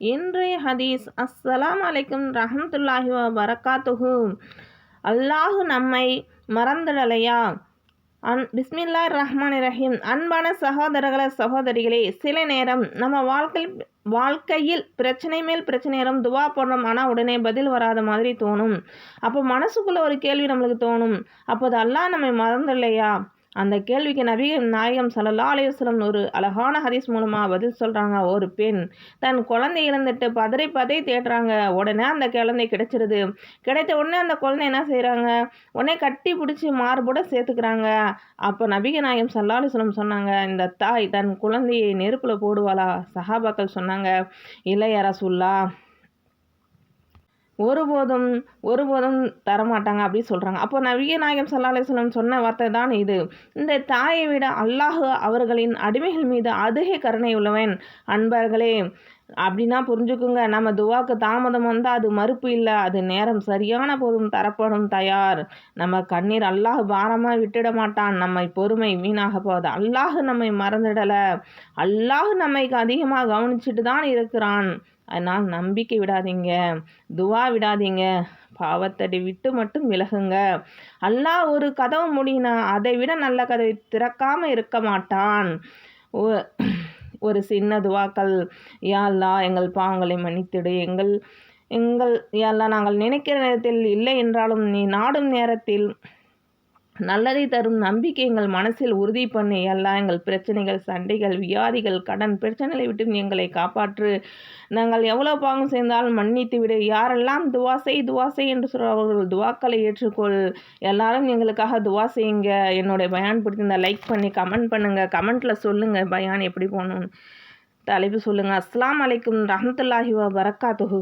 இன்றைய ஹதீஸ் அஸ்ஸலாம் அலைக்கும் ரஹமத்துல்லாஹி வரகாத்துஹு அல்லாஹு நம்மை மறந்துடலையா? அன் பிஸ்மில்லா ரஹ்மான் ரஹீம். அன்பான சகோதரர்கள சகோதரிகளே சில நேரம் நம்ம வாழ்க்கை வாழ்க்கையில் பிரச்சனை மேல் பிரச்சனை நேரம் துவா போடுறோம் ஆனால் உடனே பதில் வராத மாதிரி தோணும். அப்போ மனசுக்குள்ளே ஒரு கேள்வி நம்மளுக்கு தோணும். அப்போ அது அல்லாஹ் நம்மை மறந்துடலையா? அந்த கேள்விக்கு நபி நாயகம் சல்லா அலையுஸ்லம் ஒரு அழகான ஹரிஸ் மூலமாக பதில் சொல்கிறாங்க ஒரு பெண் தன் குழந்தை இழந்துட்டு பதறி பதறி தேடுறாங்க. உடனே அந்த குழந்தை கிடைச்சிருது. கிடைத்த உடனே அந்த குழந்தை என்ன செய்கிறாங்க உடனே கட்டி பிடிச்சி மார்போட சேர்த்துக்கிறாங்க. அப்போ நபிக நாயகம் சல்லா அலுவலம் சொன்னாங்க இந்த தாய் தன் குழந்தையை நெருப்பில் போடுவாளா? சஹாபாக்கள் சொன்னாங்க இல்லை யாரசுல்லா ஒருபோதும் ஒருபோதும் தரமாட்டாங்க அப்படின்னு சொல்கிறாங்க அப்போ நவிய நாயகம் சல்லா அலிஸ்லம் சொன்ன வார்த்தை தான் இது. இந்த தாயை விட அல்லாஹ் அவர்களின் அடிமைகள் மீது அதிக கருணை உள்ளவன். அன்பர்களே அப்படின்னா புரிஞ்சுக்குங்க. நம்ம துவாக்கு தாமதம் வந்தால் அது மறுப்பு இல்லை. அது நேரம் சரியான போதும் தரப்படும் தயார். நம்ம கண்ணீர் அல்லாஹ் பாரமாக விட்டுட மாட்டான். நம்மை பொறுமை வீணாக போகுது. அல்லாஹ் நம்மை மறந்துடலை. அல்லாஹ் நம்மை அதிகமாக கவனிச்சுட்டு தான் இருக்கிறான். அதனால் நம்பிக்கை விடாதீங்க. துவா விடாதீங்க. பாவத்தடி விட்டு மட்டும் விலகுங்க. அல்லாஹ் ஒரு கதவு முடினா அதை விட நல்ல கதவை திறக்காமல் இருக்க மாட்டான். ஒரு சின்ன துவாக்கள் யாழ்லா எங்கள் பாவங்களை மன்னித்திடு. எங்கள் எங்கள் யாழ்லா நாங்கள் நினைக்கிற நேரத்தில் இல்லை என்றாலும் நீ நாடும் நேரத்தில் நல்லதை தரும் நம்பிக்கை எங்கள் மனசில் உறுதி பண்ணி எல்லாம் எங்கள் பிரச்சனைகள் சண்டைகள் வியாதிகள் கடன் பிரச்சனைகளை விட்டு எங்களை காப்பாற்று. நாங்கள் எவ்வளோ பாவம் செய்தாலும் மன்னித்து விடு. யாரெல்லாம் துவாசை துவாசை என்று சொல்கிறவர்கள் துவாக்களை ஏற்றுக்கொள். எல்லாரும் எங்களுக்காக துவா செய்யுங்க. என்னுடைய பயான் பிடிச்சிருந்தா லைக் பண்ணி கமெண்ட் பண்ணுங்கள் கமெண்ட்டில் சொல்லுங்கள் பயான் எப்படி போகணும்னு. தலைப்பு சொல்லுங்கள் அஸ்லாம் அலைக்கும் ரஹமத்துல்லாஹி வ வரக்காத்துஹு